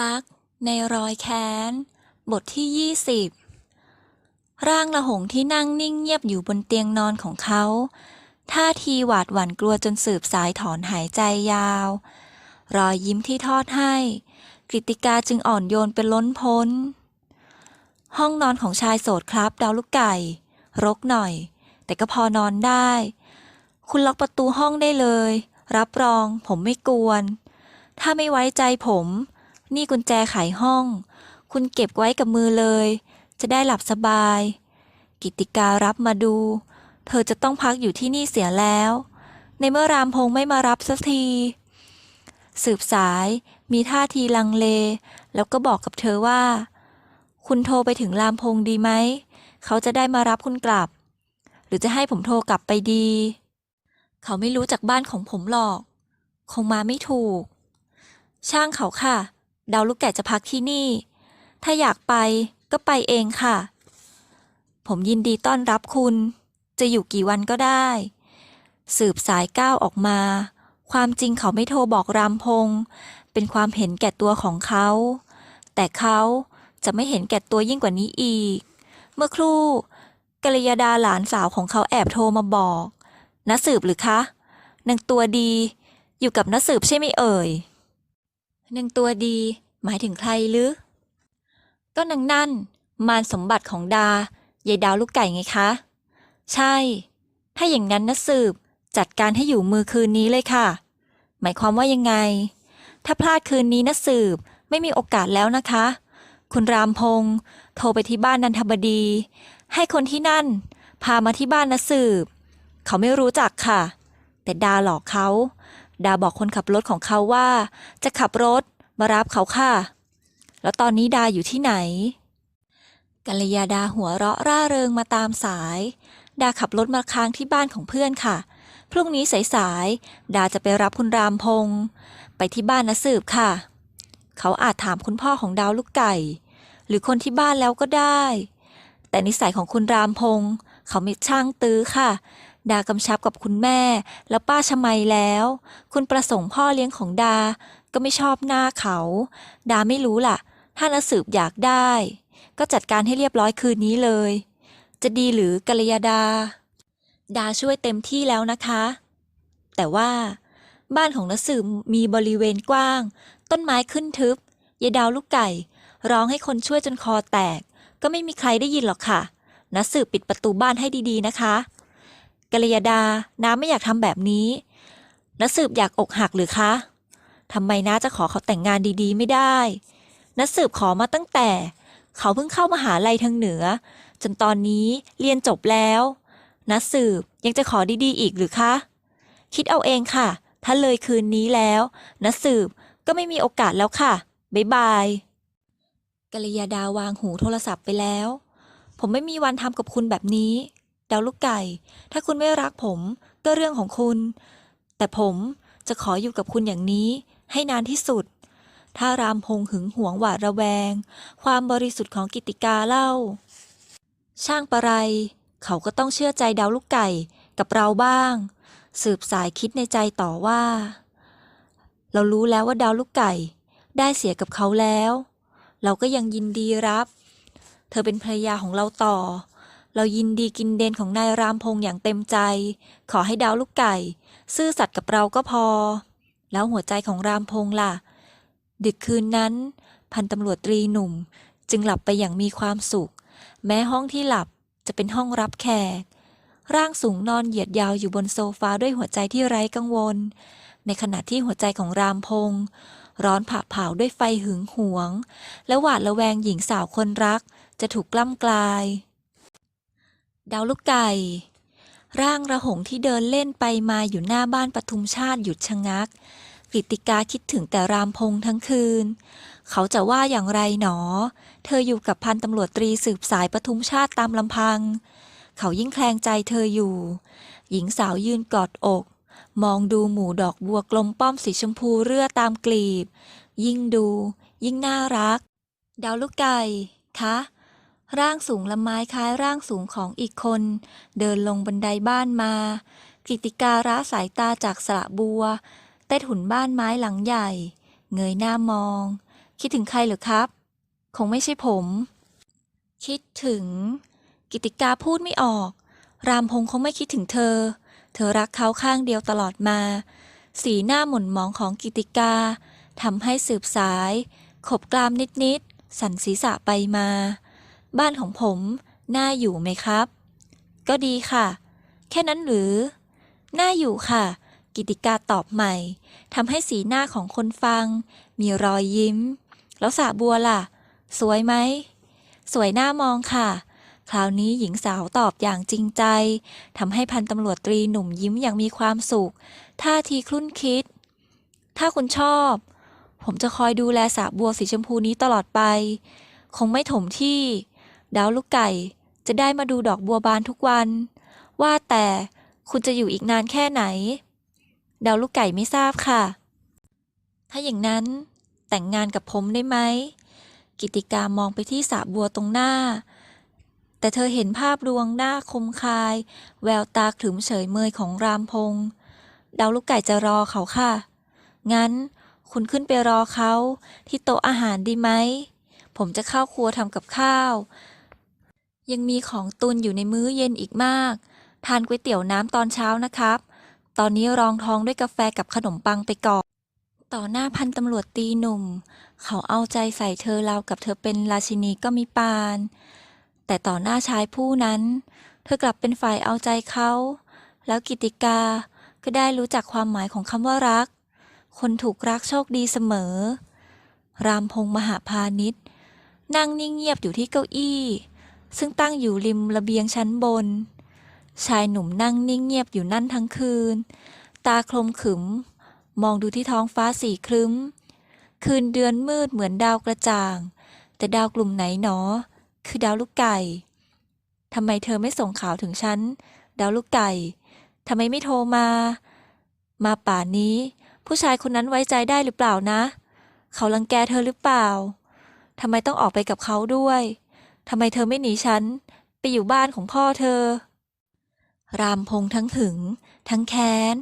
รักในรอยแค้น บทที่ยี่สิบร่างละหงที่นั่งนิ่งเงียบอยู่บนเตียงนอนของเขา ท่าทีหวาดหวั่นกลัวจนสืบสายถอนหายใจยาว รอยยิ้มที่ทอดให้ กริติกาจึงอ่อนโยนเป็นล้นพ้น ห้องนอนของชายโสดครับ ดาวลูกไก่ รกหน่อย แต่ก็พอนอนได้ คุณล็อกประตูห้องได้เลย รับรองผมไม่กวน ถ้าไม่ไว้ใจผม นี่กุญแจไขห้อง คุณเก็บไว้กับมือเลย จะได้หลับสบาย กิติการับมาดู เธอจะต้องพักอยู่ที่นี่เสียแล้ว ในเมื่อรามพงษ์ไม่มารับสักที สืบสายมีท่าทีลังเล แล้วก็บอกกับเธอว่า คุณโทรไปถึงรามพงษ์ดีไหม เขาจะได้มารับคุณกลับ หรือจะให้ผมโทรกลับไปดี เขาไม่รู้จากบ้านของผมหรอก คงมาไม่ถูก ช่างเขาค่ะ ดาวลูกแก่จะพักที่นี่ ถ้าอยากไปก็ไปเองค่ะ ผมยินดีต้อนรับคุณ จะอยู่กี่วันก็ได้ สืบสายก้าวออกมา ความจริงเขาไม่โทรบอกรามพง เป็นความเห็นแก่ตัวของเขา แต่เขาจะไม่เห็นแก่ตัวยิ่งกว่านี้อีก เมื่อครู่กัลยาดาหลานสาวของเขาแอบโทรมาบอกนัสืบหรือคะนางตัวดี อยู่กับนัสืบใช่ไหมเอ่ย นางตัวดี หมายถึงใครหรือ ก็นางนั่น มารสมบัติของดายายดาวลูกไก่ไงคะ ใช่ ถ้าอย่างนั้นนะสืบ จัดการให้อยู่มือคืนนี้เลยค่ะ หมายความว่ายังไง ถ้าพลาดคืนนี้นะสืบ ไม่มีโอกาสแล้วนะคะ คุณรามพงษ์โทรไปที่บ้านนันทบดี ให้คนที่นั่น พามาที่บ้านนะสืบ เขาไม่รู้จักค่ะ แต่ดาหลอกเขา ดาบอกคนขับรถของเขาว่า จะขับรถมารับเขาค่ะ แล้วตอนนี้ดาอยู่ที่ไหนกัลยาดาหัวเราะร่าเริงมาตามสาย ดาขับรถมาค้างที่บ้านของเพื่อนค่ะ พรุ่งนี้สายๆ ดาจะไปรับคุณรามพงษ์ไปที่บ้านนะสืบค่ะ เขาอาจถามคุณพ่อของดาวลูกไก่ หรือคนที่บ้านแล้วก็ได้ แต่นิสัยของคุณรามพงษ์เขาไม่ช่างตื้อค่ะ ดากำชับกับคุณแม่ แล้วป้าชมัยแล้ว คุณประสงค์พ่อเลี้ยงของดา ก็ไม่ชอบหน้าเขา ดาไม่รู้ล่ะ ถ้านะสืบอยากได้ ก็จัดการให้เรียบร้อยคืนนี้เลย จะดีหรือกัลยาดา ดาช่วยเต็มที่แล้วนะคะ แต่ว่า บ้านของนสืบมีบริเวณกว้าง ต้นไม้ขึ้นทึบยายดาวลูกไก่ ร้องให้คนช่วยจนคอแตก ก็ไม่มีใครได้ยินหรอกค่ะนสืบปิดประตูบ้านให้ดีๆนะคะ กลยาดา น้าไม่อยากทำแบบนี้นสืบอยากอกหักหรือคะทำไมน้าจะขอเขาแต่งงานดีๆ ไม่ได้นสืบขอมาตั้งแต่ เขาเพิ่งเข้ามาหาลัยทางเหนือ จนตอนนี้เรียนจบแล้วนสืบยังจะขอดีๆ อีกหรือคะ คิดเอาเองค่ะ ถ้าเลยคืนนี้แล้วนสืบก็ไม่มีโอกาสแล้วค่ะบ๊ายบายกัลยาดาวางหูโทรศัพท์ไปแล้ว ผมไม่มีวันทำกับคุณแบบนี้ ดาวลูกไก่ ถ้าคุณไม่รักผมก็เรื่องของคุณ แต่ผมจะขออยู่กับคุณอย่างนี้ให้นานที่สุด ถ้ารามพงหึงหวงหวาดระแวง ความบริสุทธิ์ของกิติกาเล่า ช่างประไร เขาก็ต้องเชื่อใจดาวลูกไก่กับเราบ้าง สืบสายคิดในใจต่อว่า เรารู้แล้วว่าดาวลูกไก่ ได้เสียกับเขาแล้ว เราก็ยังยินดีรับ เธอเป็นภรรยาของเราต่อ เรายินดีกินเดนของนายรามพงษ์อย่างเต็มใจ ขอให้ดาวลูกไก่ ซื่อสัตย์กับเราก็พอ แล้วหัวใจของรามพงษ์ล่ะ ดึกคืนนั้น พันตำรวจตรีหนุ่ม จึงหลับไปอย่างมีความสุข แม้ห้องที่หลับจะเป็นห้องรับแขก ร่างสูงนอนเหยียดยาวอยู่บนโซฟาด้วยหัวใจที่ไร้กังวล ในขณะที่หัวใจของรามพงษ์ร้อนผ่าเผาด้วยไฟหึงหวง และหวาดระแวงหญิงสาวคนรักจะถูกกล้ำกลาย ดาวลูกไก่ ร่างระหงที่เดินเล่นไปมาอยู่หน้าบ้านปทุมชาติหยุดชะงักกฤติกาคิดถึงแต่รามพงษ์ทั้งคืน เขาจะว่าอย่างไรหนอ เธออยู่กับพันตำรวจตรีสืบสายปทุมชาติตามลำพัง เขายิ่งแคลงใจเธออยู่ หญิงสาวยืนกอดอก มองดูหมู่ดอกบัวกลมป้อมสีชมพูเรื่อตามกลีบ ยิ่งดู ยิ่งน่ารัก ดาวลูกไก่ คะ ร่างสูงละไม้คล้ายร่างสูงของอีกคน เดินลงบันไดบ้านมา กิติการะสายตาจากสระบัว ใต้ถุนบ้านไม้หลังใหญ่ เงยหน้ามอง คิดถึงใครเหรือครับ คงไม่ใช่ผม คิดถึง กิติกาพูดไม่ออก รามพงษ์คงไม่คิดถึงเธอ เธอรักเขาข้างเดียวตลอดมา สีหน้าหม่นหมองของกิติกาทำให้สืบสาย ขบกรามนิดๆ สั่นศีรษะไปมา บ้านของผมน่าอยู่ไหมครับ ก็ดีค่ะ แค่นั้นหรือ น่าอยู่ค่ะ กิติกาตอบใหม่ทำให้สีหน้าของคนฟัง มีรอยยิ้ม แล้วสระบัวล่ะ สวยไหม สวยหน่ามองค่ะ คราวนี้หญิงสาวตอบอย่างจริงใจทำให้พันตำรวจตรีหนุ่มยิ้มอย่างมีความสุข ท่าทีคลุ่นคิด ถ้าคุณชอบ ผมจะคอยดูแลสระบัวสีชมพูนี้ตลอดไป คงไม่ถมที่ ดาวลูกไก่ จะได้มาดูดอกบัวบานทุกวัน ว่าแต่คุณจะอยู่อีกนานแค่ไหน ดาวลูกไก่ไม่ทราบค่ะ ถ้าอย่างนั้นแต่งงานกับผมได้ไหม กิติกามองไปที่สระบัวตรงหน้า แต่เธอเห็นภาพลวงหน้าคมคาย แววตาขรึมเฉยเมยของรามพงษ์ดาวลูกไก่จะรอเขาค่ะ งั้นคุณขึ้นไปรอเขาที่โต๊ะอาหารดีไหม ผมจะเข้าครัวทำกับข้าว ยังมีของตุนอยู่ในมื้อเย็นอีกมาก ทานก๋วยเตี๋ยวน้ำตอนเช้านะครับ ตอนนี้รองท้องด้วยกาแฟกับขนมปังไปก่อน ต่อหน้าพันตำรวจตีหนุ่ม เขาเอาใจใส่เธอราวกับเธอเป็นราชินีก็มีปาน แต่ต่อหน้าชายผู้นั้น เธอกลับเป็นฝ่ายเอาใจเขา แล้วกิติกาก็ได้รู้จักความหมายของคำว่ารัก คนถูกรักโชคดีเสมอ รามพงษ์มหาพาณิชย์นั่งนิ่งเงียบอยู่ที่เก้าอี้ ซึ่งตั้งอยู่ริมระเบียงชั้นบน ชายหนุ่มนั่งนิ่งเงียบอยู่นั่นทั้งคืน ตาคลมขึม มองดูที่ท้องฟ้าสีครึ้ม คืนเดือนมืดเหมือนดาวกระจ่าง แต่ดาวกลุ่มไหนหนอ คือดาวลูกไก่ทำไมเธอไม่ส่งข่าวถึงฉัน ดาวลูกไก่ทำไมไม่โทรมา มาป่านนี้ ผู้ชายคนนั้นไว้ใจได้หรือเปล่านะ เขาลังแกเธอหรือเปล่าทำไมต้องออกไปกับเขาด้วย ทำไมเธอไม่หนีฉัน ไปอยู่บ้านของพ่อเธอ รามพงษ์ทั้งหึง ทั้งแค้น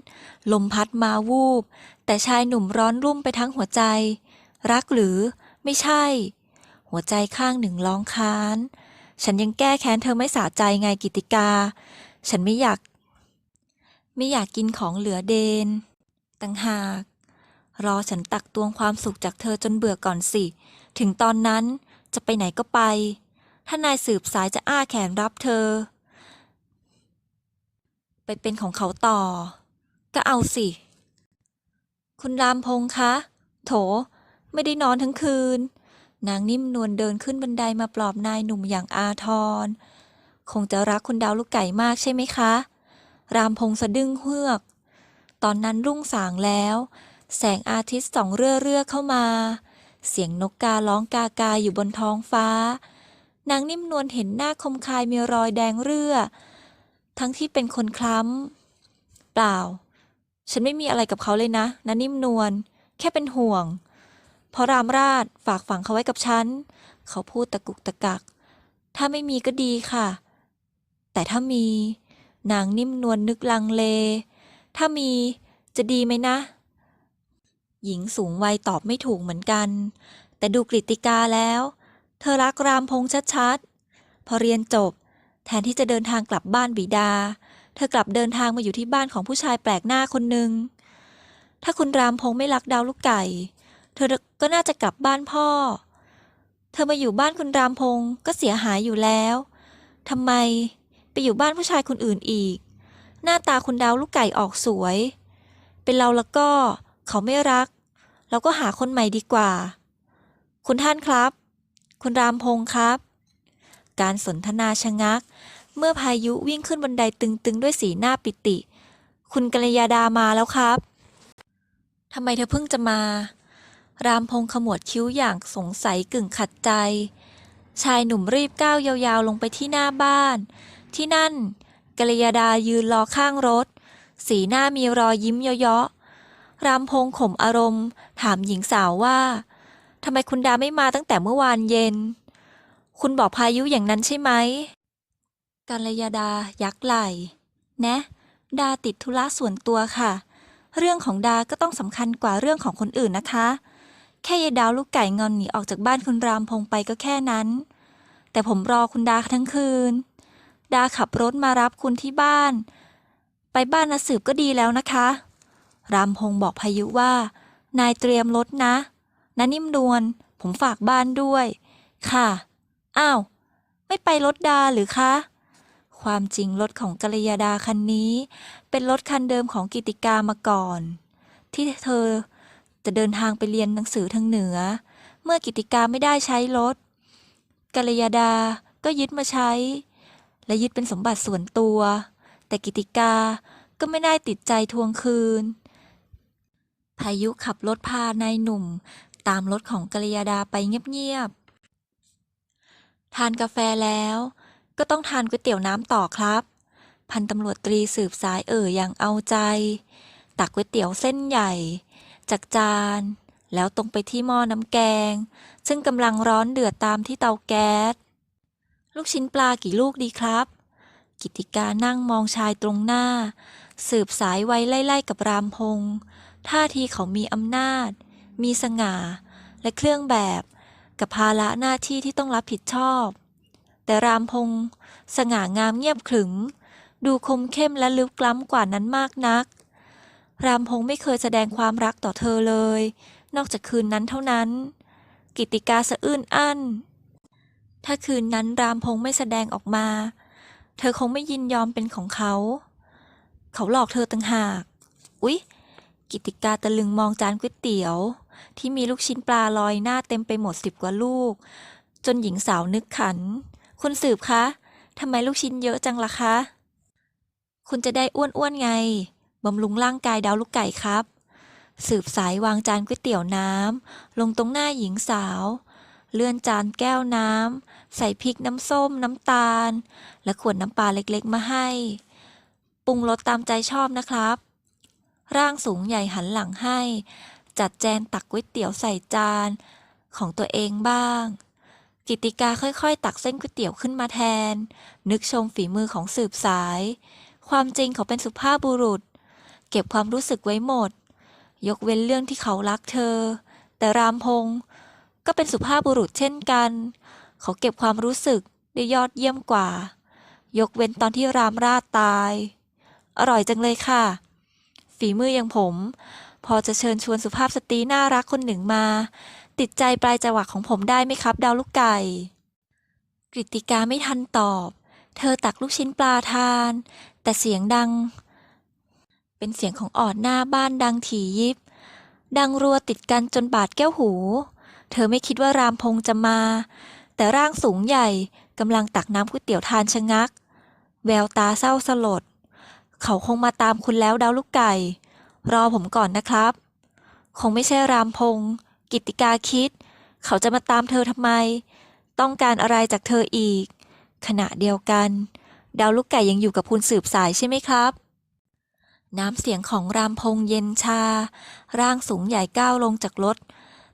ลมพัดมาวูบ แต่ชายหนุ่มร้อนรุ่มไปทั้งหัวใจ รักหรือไม่ใช่ หัวใจข้างหนึ่งร้องค้าน ฉันยังแก้แค้นเธอไม่สาใจไงกิติกา ฉันไม่อยาก ไม่อยากกินของเหลือเดนต่างหาก รอฉันตักตวงความสุขจากเธอจนเบื่อก่อนสิ ถึงตอนนั้นจะไปไหนก็ไป ถ้านายสืบสายจะอ้าแขนรับเธอ ไปเป็นของเขาต่อ ก็เอาสิ คุณรามพงษ์คะ โถ ไม่ได้นอนทั้งคืน นางนิ่มนวลเดินขึ้นบันไดมาปลอบนายหนุ่มอย่างอาทร คงจะรักคุณดาวลูกไก่มากใช่ไหมคะ รามพงษ์สะดึ้งเฮือก ตอนนั้นรุ่งสางแล้ว แสงอาทิตย์ส่องเรื่อเรื่อๆเข้ามาเสียงนกการ้องกากาอยู่บนท้องฟ้า นางนิ่มนวลเห็นหน้าคมคายมีรอยแดงเรื่อ ทั้งที่เป็นคนคล้ำ เปล่า ฉันไม่มีอะไรกับเขาเลยนะนะนิ่มนวล แค่เป็นห่วง เพราะรามราชฝากฝังเขาไว้กับฉัน เขาพูดตะกุกตะกัก ถ้าไม่มีก็ดีค่ะ แต่ถ้ามี นางนิ่มนวลนึกลังเล ถ้ามีจะดีไหมนะ หญิงสูงวัยตอบไม่ถูกเหมือนกัน แต่ดูกริติกาแล้ว เธอรักรามพงษ์ชัดๆ พอเรียนจบ แทนที่จะเดินทางกลับบ้านบิดา เธอกลับเดินทางมาอยู่ที่บ้านของผู้ชายแปลกหน้าคนหนึ่ง ถ้าคุณรามพงษ์ไม่รักดาวลูกไก่ เธอก็น่าจะกลับบ้านพ่อ เธอมาอยู่บ้านคุณรามพงษ์ก็เสียหายอยู่แล้วทำไมไปอยู่บ้านผู้ชายคนอื่นอีก หน้าตาคุณดาวลูกไก่ออกสวย เป็นเราแล้วก็เขาไม่รัก เราก็หาคนใหม่ดีกว่า คุณท่านครับ คุณรามพงษ์ครับ การสนทนาชะงัก เมื่อพายุวิ่งขึ้นบันไดตึงๆ ด้วยสีหน้าปิติ คุณกัลยาดามาแล้วครับทำไมเธอเพิ่งจะมา รามพงษ์ขมวดคิ้วอย่างสงสัยกึ่งขัดใจ ชายหนุ่มรีบก้าวยาวๆ ลงไปที่หน้าบ้าน ที่นั่นกัลยาดายืนรอข้างรถ สีหน้ามีรอยยิ้มเยาะๆรามพงษ์ข่มอารมณ์ ถามหญิงสาวว่า ทำไมคุณดาไม่มาตั้งแต่เมื่อวานเย็น คุณบอกพายุอย่างนั้นใช่ไหมกัลยาดายักไหลนะ ดาติดธุระส่วนตัวค่ะ เรื่องของดาก็ต้องสำคัญกว่าเรื่องของคนอื่นนะคะ แค่ยายดาวลูกไก่งอนหนีออกจากบ้านคุณรามพงไปก็แค่นั้น แต่ผมรอคุณดาทั้งคืน ดาขับรถมารับคุณที่บ้าน ไปบ้านนาสืบก็ดีแล้วนะคะ รามพงบอกพายุว่า นายเตรียมรถนะ นะนิ่มนวลผมฝากบ้านด้วย ค่ะ อ้าว ไม่ไปรถดาหรือคะ ความจริงรถของกัลยาดาคันนี้ เป็นรถคันเดิมของกิติกามาก่อน ที่เธอจะเดินทางไปเรียนหนังสือทางเหนือ เมื่อกิติกาไม่ได้ใช้รถกัลยาดาก็ยึดมาใช้ และยึดเป็นสมบัติส่วนตัว แต่กิติกาก็ไม่ได้ติดใจทวงคืน พายุขับรถพานายหนุ่ม ตามรถของกัลยาดาไปเงียบๆ ทานกาแฟแล้ว ก็ต้องทานก๋วยเตี๋ยวน้ำต่อครับ พันตำรวจตรีสืบสายเอ่ยอย่างเอาใจ ตักก๋วยเตี๋ยวเส้นใหญ่ จากจาน แล้วตรงไปที่หม้อน้ำแกง ซึ่งกำลังร้อนเดือดตามที่เตาแก๊ส ลูกชิ้นปลากี่ลูกดีครับ กิติกานั่งมองชายตรงหน้า สืบสายไว้ไล่ๆกับรามพงษ์ท่าทีเขามีอำนาจ มีสง่า และเครื่องแบบ กับภาระหน้าที่ที่ต้องรับผิดชอบ แต่รามพงษ์สง่างามเงียบขรึม ดูคมเข้มและลึกล้ำกว่านั้นมากนัก รามพงษ์ไม่เคยแสดงความรักต่อเธอเลย นอกจากคืนนั้นเท่านั้น กิติกาสะอื้นอั้น ถ้าคืนนั้นรามพงษ์ไม่แสดงออกมา เธอคงไม่ยินยอมเป็นของเขา เขาหลอกเธอต่างหาก อุ๊ยกิติกาตะลึงมองจานก๋วยเตี๋ยว ที่มีลูกชิ้นปลาลอยหน้าเต็มไปหมดสิบกว่าลูก จนหญิงสาวนึกขัน คุณสืบคะทำไมลูกชิ้นเยอะจังล่ะคะ คุณจะได้อ้วนๆไงบำรุงร่างกายดาวลูกไก่ครับ สืบสายวางจานก๋วยเตี๋ยวน้ำลงตรงหน้าหญิงสาว เลื่อนจานแก้วน้ำใส่พริกน้ำส้มน้ำตาล และขวดน้ำปลาเล็กๆ มาให้ ปรุงรสตามใจชอบนะครับ ร่างสูงใหญ่หันหลังให้ จัดแจงตักก๋วยเตี๋ยวใส่จานของตัวเองบ้าง กิติกาค่อยๆ ตักเส้นก๋วยเตี๋ยวขึ้นมาแทน นึกชมฝีมือของสืบสาย ความจริงเขาเป็นสุภาพบุรุษ เก็บความรู้สึกไว้หมด ยกเว้นเรื่องที่เขารักเธอ แต่รามพงษ์ก็เป็นสุภาพบุรุษเช่นกัน เขาเก็บความรู้สึกได้ยอดเยี่ยมกว่า ยกเว้นตอนที่รามราดตาย อร่อยจังเลยค่ะ ฝีมืออย่างผม พอจะเชิญชวนสุภาพสตรีน่ารักคนหนึ่งมา ติดใจปลายจังหวักของผมได้ไหมครับ ดาวลูกไก่ กริติกาไม่ทันตอบ เธอตักลูกชิ้นปลาทาน แต่เสียงดัง เป็นเสียงของออดหน้าบ้านดังถี่ยิบ ดังรัวติดกันจนบาดแก้วหู เธอไม่คิดว่ารามพงษ์จะมา แต่ร่างสูงใหญ่กำลังตักน้ำก๋วยเตี๋ยวทานชะงัก แววตาเศร้าสลด เขาคงมาตามคุณแล้วดาวลูกไก่ รอผมก่อนนะครับ คงไม่ใช่รามพงษ์กิติกาคิด เขาจะมาตามเธอทำไม ต้องการอะไรจากเธออีก ขณะเดียวกัน ดาวลูกไก่ยังอยู่กับคุณสืบสายใช่ไหมครับ น้ำเสียงของรามพงษ์เย็นชา ร่างสูงใหญ่ก้าวลงจากรถ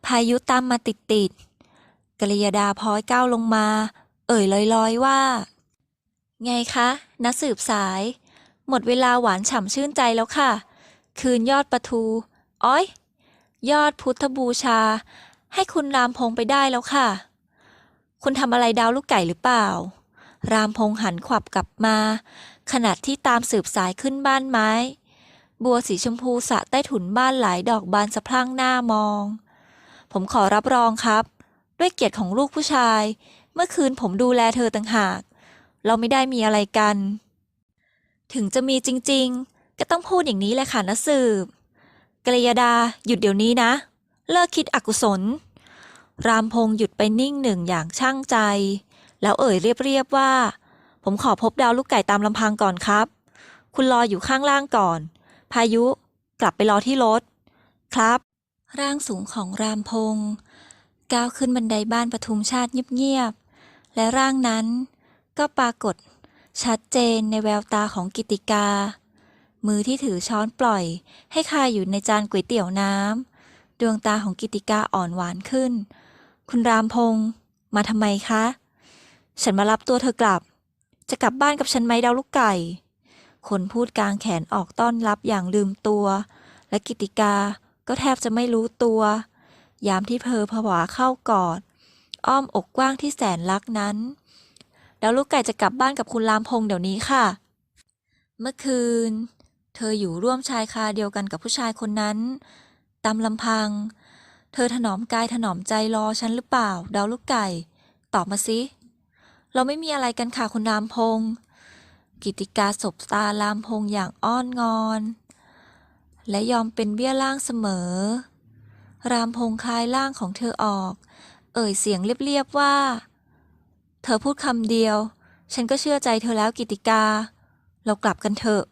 พายุตามมาติดติดๆกฤยดาพลอยก้าวลงมา เอ่ยลอยๆว่า ไงคะนัสืบสาย หมดเวลาหวานฉ่ำชื่นใจแล้วค่ะ คืนยอดประทู อ้อย ยอดพุทธบูชา ให้คุณรามพงไปได้แล้วค่ะ คุณทำอะไรดาวลูกไก่หรือเปล่า รามพงหันขวับกลับมา ขณะที่ตามสืบสายขึ้นบ้านไม้ บัวสีชมพูสะใต้ถุนบ้านหลายดอกบานสะพรั่งหน้ามอง ผมขอรับรองครับ ด้วยเกียรติของลูกผู้ชาย เมื่อคืนผมดูแลเธอต่างหาก เราไม่ได้มีอะไรกัน ถึงจะมีจริง ๆ ก็ต้องพูดอย่างนี้แหละค่ะนะสืบกฤยาดาหยุดเดี๋ยวนี้นะ เลิกคิดอกุศล รามพงษ์หยุดไปนิ่งหนึ่งอย่างช่างใจ แล้วเอ่ยเรียบๆว่า ผมขอพบดาวลูกไก่ตามลำพังก่อนครับ คุณรออยู่ข้างล่างก่อน พายุกลับไปรอที่รถ ครับ ร่างสูงของรามพงษ์ก้าวขึ้นบันไดบ้านปทุมชาติเงียบๆ และร่างนั้นก็ปรากฏชัดเจนในแววตาของกิติกา มือที่ถือช้อนปล่อย ให้คาอยู่ในจานก๋วยเตี๋ยวน้ำดวงตาของกิติกาอ่อนหวานขึ้น คุณรามพงษ์มาทำไมคะ ฉันมารับตัวเธอกลับ จะกลับบ้านกับฉันไหมดาวลูกไก่ คนพูดกลางแขนออกต้อนรับอย่างลืมตัว และกิติกาก็แทบจะไม่รู้ตัว ยามที่เพอผวาเข้ากอด อ้อมอกกว้างที่แสนรักนั้นแล้วลูกไก่จะกลับบ้านกับคุณรามพงษ์เดี๋ยวนี้ค่ะ เมื่อคืน เธออยู่ร่วมชายคาเดียวกันกับผู้ชายคนนั้น ตามลำพัง เธอถนอมกายถนอมใจรอฉันหรือเปล่า ดาวลูกไก่ ตอบมาสิ เราไม่มีอะไรกันค่ะคุณรามพงษ์กิติกาสบตารามพงษ์อย่างอ้อนงอน และยอมเป็นเบี้ยล่างเสมอ รามพงษ์คลายร่างของเธอออก เอ่ยเสียงเรียบๆว่า เธอพูดคำเดียว ฉันก็เชื่อใจเธอแล้วกิติกา เรากลับกันเถอะ